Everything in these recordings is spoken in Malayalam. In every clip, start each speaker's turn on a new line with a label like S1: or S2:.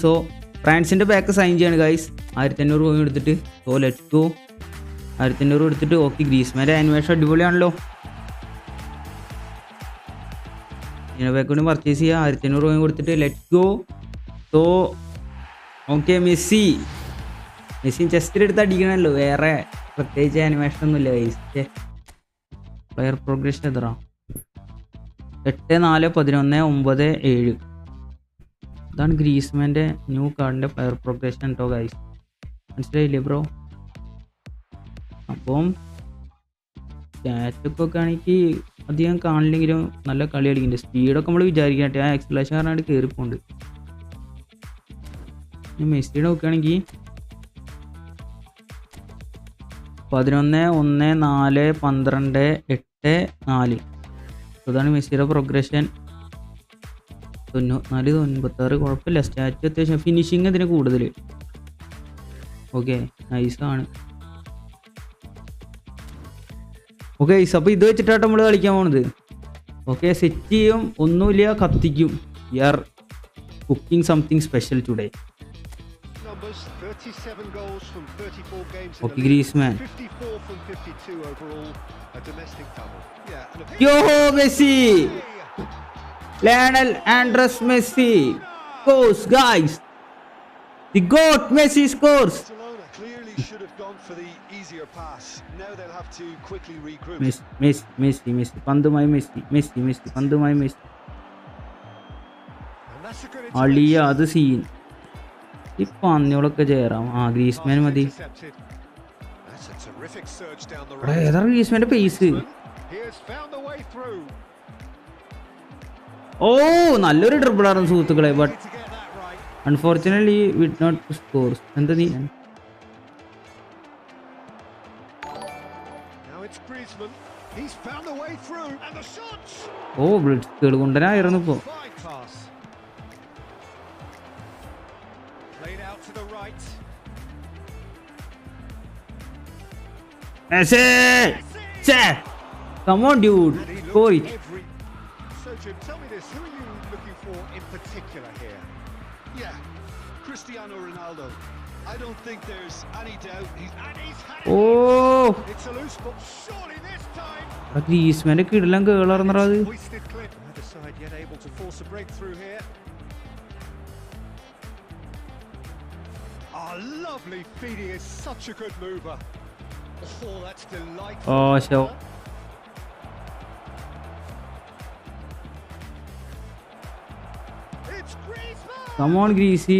S1: സോ ഫ്രാൻസിന്റെ ബാക്ക് സൈൻ ചെയ്യാണ് ഗൈസ് ആയിരത്തി അഞ്ഞൂറ് പോയി എടുത്തിട്ട്. സോ ലെറ്റ് ഗോ ആയിരത്തി അഞ്ഞൂറ് എടുത്തിട്ട്. ഓക്കെ ഗ്രീസ്മാന്റെ ആനിമേഷൻ അടിപൊളിയാണല്ലോ. ഇതിനെ ബാക്ക് കൂടി പർച്ചേസ് ചെയ്യുക ആയിരത്തി അഞ്ഞൂറ് പോയി കൊടുത്തിട്ട് let go so okay Messi. Messi ചെസ്റ്റിൽ എടുത്ത് അടിക്കണമല്ലോ വേറെ പ്രത്യേകിച്ച് ആനിമേഷൻ ഒന്നുമില്ല ഗൈസ് പ്ലെയർ പ്രോഗ്രഷൻ എത്ര എട്ട് നാല് പതിനൊന്ന് ഒമ്പത് ഏഴ്. ഇതാണ് ഗ്രീസ്മാന്റെ ന്യൂ കാർഡിന്റെ ഫയർ പ്രോഗ്രഷൻ കേട്ടോ ഗൈസ് മനസ്സിലായില്ലേ ബ്രോ അപ്പം സ്റ്റാറ്റൊക്കെ ആണെങ്കിൽ അധികം കാണില്ലെങ്കിലും നല്ല കളി കളിക്കുന്നുണ്ട്. സ്പീഡൊക്കെ നമ്മൾ വിചാരിക്കട്ടെ ആ എക്സ്പ്ലേഷൻ കാരണമായിട്ട് കയറിപ്പോണ്ട് മെസ്സിയുടെ നോക്കുകയാണെങ്കിൽ പതിനൊന്ന് ഒന്ന് നാല് പന്ത്രണ്ട് എട്ട് നാല്. അതാണ് മെസ്സിയുടെ പ്രോഗ്രഷൻ തൊണ്ണൂറ്റിനാല് തൊണ്ണൂറ്റാറ് കുഴപ്പമില്ല. സ്റ്റാച്ചു അത്യാവശ്യം ഫിനിഷിങ് അതിന് കൂടുതൽ. ഓക്കെ നൈസാണ് ഓക്കെ അപ്പോൾ ഇത് വെച്ചിട്ടാണ് നമ്മൾ കളിക്കാൻ പോണത്. ഓക്കെ സെറ്റ് ചെയ്യും. ഒന്നുമില്ല കത്തിക്കും. We are cooking something special today
S2: okay 37 യോഹോ from 34 games in
S1: Okay,
S2: the league,
S1: Griezmann.
S2: 54 from 52 overall a domestic double. Yeah and a
S1: yo Messi Lionel Andres Messi scores, guys. The goat Messi
S2: scores. Clearly should have gone for the easier pass now they'll have to quickly regroup
S1: Messi, Messi, Messi, Messi പന്തുമായി മെസ്സി മെസ്സി മെസ്സി പന്തുമായി മെസ്സി അളിയ. അത് സീൻ ഈ പന്നികളൊക്കെ ചേരാം ആ ഗ്രീസ്മാൻ മതി. ഏതാണ് ഗ്രീസ്മാന്റെ പേസ് ഓ നല്ലൊരു ഡ്രിബിൾ ആയിരുന്നു സുഹൃത്തുക്കളെ
S2: but.
S1: Unfortunately with not scores എന്താ നീ. ഓ ബ്ലിറ്റ്സ് കൊണ്ടനായിരുന്നു ഇപ്പോ
S2: Fine pass. Played out to Jim, tell me this, who are you looking for in particular here?
S3: Yeah, Cristiano Ronaldo. I don't think there's any doubt. He's,
S2: and he's had. Oh! It's a loose ball. Surely this time. At least, clip. Side yet able to force a breakthrough here. Oh, lovely feeding is such a good mover. Oh, that's delightful.
S1: Oh, so.
S2: It's Griezmann.
S1: Come on Griezi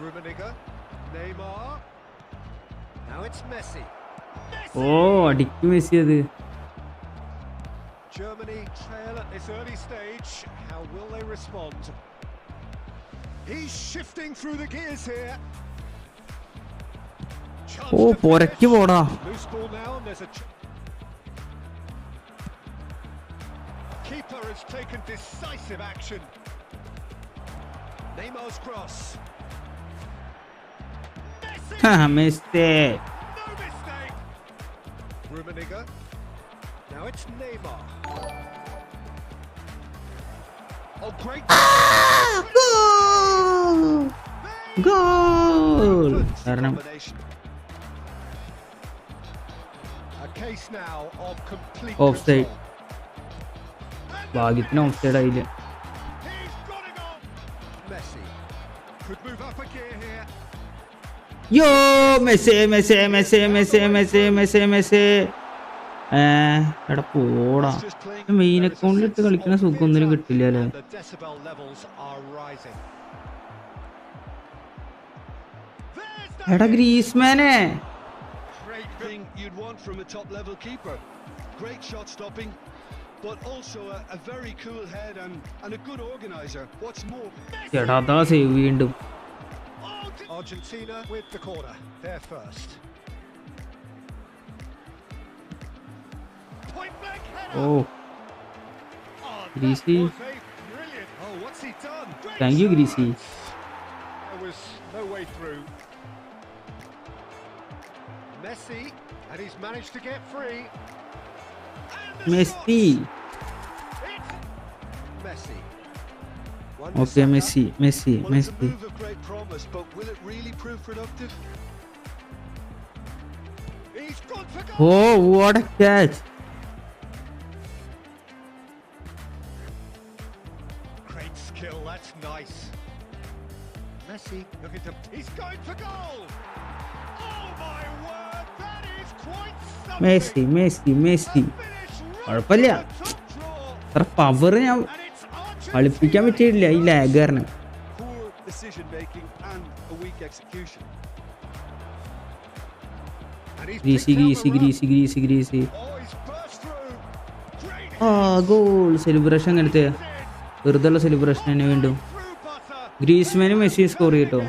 S2: Rummenigge, Neymar. Now it's Messi.
S1: ഓ അടിക്കും മെസ്സി അത്
S2: Germany trail at this early stage. How will they respond? He's shifting through the gears here. Chance
S1: oh
S2: to
S1: പൊരക്ക്
S2: finish.
S1: പോടാ
S2: keeper has taken decisive action. Neymar's cross. Messi!
S1: missed it.
S2: No mistake. Rummenigge. Now it's Neymar. Oh, great.
S1: Ah, goal!
S2: Goal! Karena A case now of complete
S1: Offside.
S2: Control.
S1: ഭാഗ്യത്തിന് ഓഫ് സൈഡ് ആയില്ല.
S2: Yo Messi
S1: Messi Messi Messi Messi Messi Messi എടാ പോടാ മെയിൻ അക്കൗണ്ടിൽ ഇട്ട് കളിക്കുന്ന സുഖം ഒന്നിനും കിട്ടില്ല അല്ലേ എടാ ഗ്രീസ്മാനെ.
S3: Great shot stopping, but also a, a very cool head and, and a good organizer. What's more,
S1: Messi.
S2: Argentina with the corner. They're first. Point back header. Oh. oh
S1: Greasy.
S2: Oh, what's he done?
S1: Thank
S2: you,
S1: Greasy.
S2: There was no way through. Messi, and he's managed to get free. Messi.
S1: Okay,
S3: Messi, Messi, Messi. Promise, really
S2: oh,
S1: what a catch!
S2: Great skill, that's nice. Messi at him He's going for goal! Oh my word, that is quite Messi Messi Messi.
S1: കുഴപ്പമില്ല. അത്ര പവർ ഞാൻ കളിപ്പിക്കാൻ പറ്റിയിട്ടില്ല ഈ ലാഗ് കാരണം ഗോൾ സെലിബ്രേഷൻ
S2: എങ്ങനത്തെ
S1: വെറുതെ സെലിബ്രേഷൻ തന്നെ വീണ്ടും. ഗ്രീസ്മാനും മെസ്സി സ്കോർ ചെയ്യട്ടോ